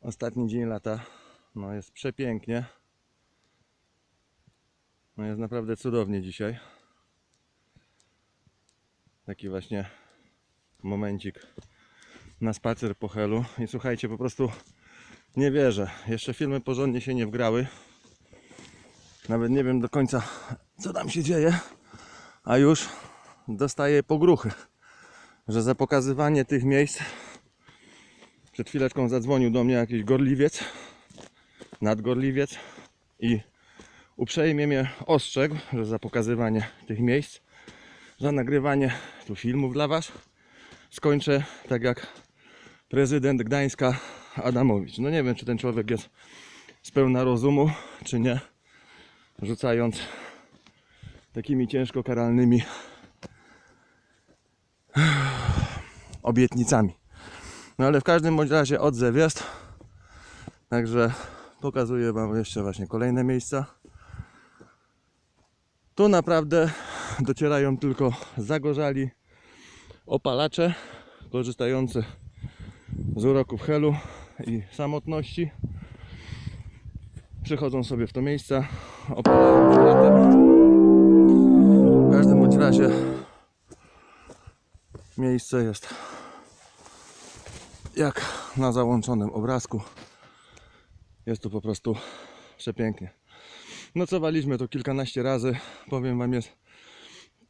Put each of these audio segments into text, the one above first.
Ostatni dzień lata. No jest przepięknie. No jest naprawdę cudownie dzisiaj. Taki właśnie momencik na spacer po helu. I słuchajcie, po prostu nie wierzę. Jeszcze filmy porządnie się nie wgrały. Nawet nie wiem do końca, co tam się dzieje. A już dostaję pogruchy, że za pokazywanie tych miejsc przed chwileczką zadzwonił do mnie jakiś gorliwiec, nadgorliwiec i uprzejmie mnie ostrzegł, że za pokazywanie tych miejsc, za nagrywanie tu filmów dla Was skończę tak jak prezydent Gdańska Adamowicz. No nie wiem, czy ten człowiek jest z pełna rozumu, czy nie, rzucając takimi ciężko karalnymi obietnicami. No ale w każdym bądź razie odzew jest. Także pokazuję Wam jeszcze właśnie kolejne miejsca. Tu naprawdę docierają tylko zagorzali opalacze korzystający z uroków helu i samotności. Przychodzą sobie w to miejsca, opalają. W każdym bądź razie miejsce jest jak na załączonym obrazku. Jest tu po prostu przepięknie. Nocowaliśmy to kilkanaście razy. Powiem Wam, jest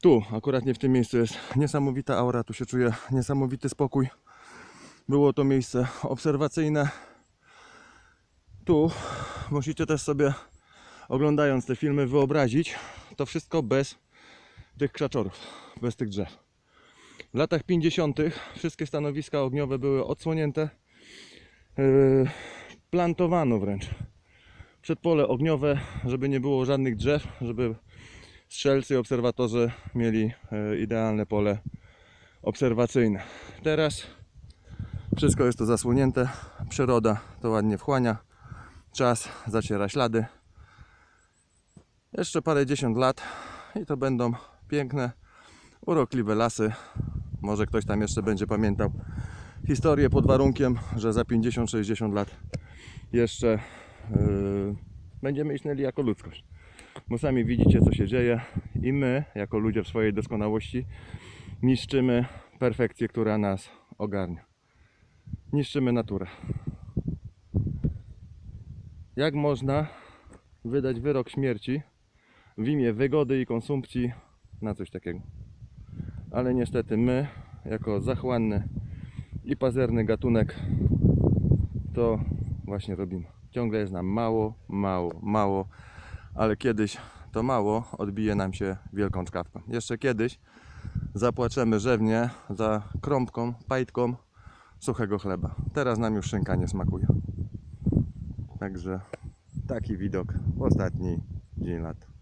tu, akurat nie w tym miejscu, jest niesamowita aura. Tu się czuje niesamowity spokój. Było to miejsce obserwacyjne. Tu musicie też sobie, oglądając te filmy, wyobrazić to wszystko bez tych krzaczorów, bez tych drzew. W latach 50. wszystkie stanowiska ogniowe były odsłonięte. Yy, Plantowano wręcz przedpole ogniowe, żeby nie było żadnych drzew, żeby strzelcy i obserwatorzy mieli yy, idealne pole obserwacyjne. Teraz wszystko jest to zasłonięte. Przyroda to ładnie wchłania. Czas zaciera ślady. Jeszcze parę dziesiąt lat i to będą piękne, urokliwe lasy. Może ktoś tam jeszcze będzie pamiętał historię pod warunkiem, że za 50-60 lat jeszcze yy, będziemy istnieli jako ludzkość. Bo sami widzicie, co się dzieje, i my, jako ludzie w swojej doskonałości, niszczymy perfekcję, która nas ogarnia. Niszczymy naturę. Jak można wydać wyrok śmierci w imię wygody i konsumpcji na coś takiego? Ale niestety my, jako zachłanny i pazerny gatunek, to właśnie robimy. Ciągle jest nam mało, mało, mało, ale kiedyś to mało odbije nam się wielką czkawką. Jeszcze kiedyś zapłaczemy rzewnie za krąbką, pajtką suchego chleba. Teraz nam już szynka nie smakuje. Także taki widok w ostatni dzień lat.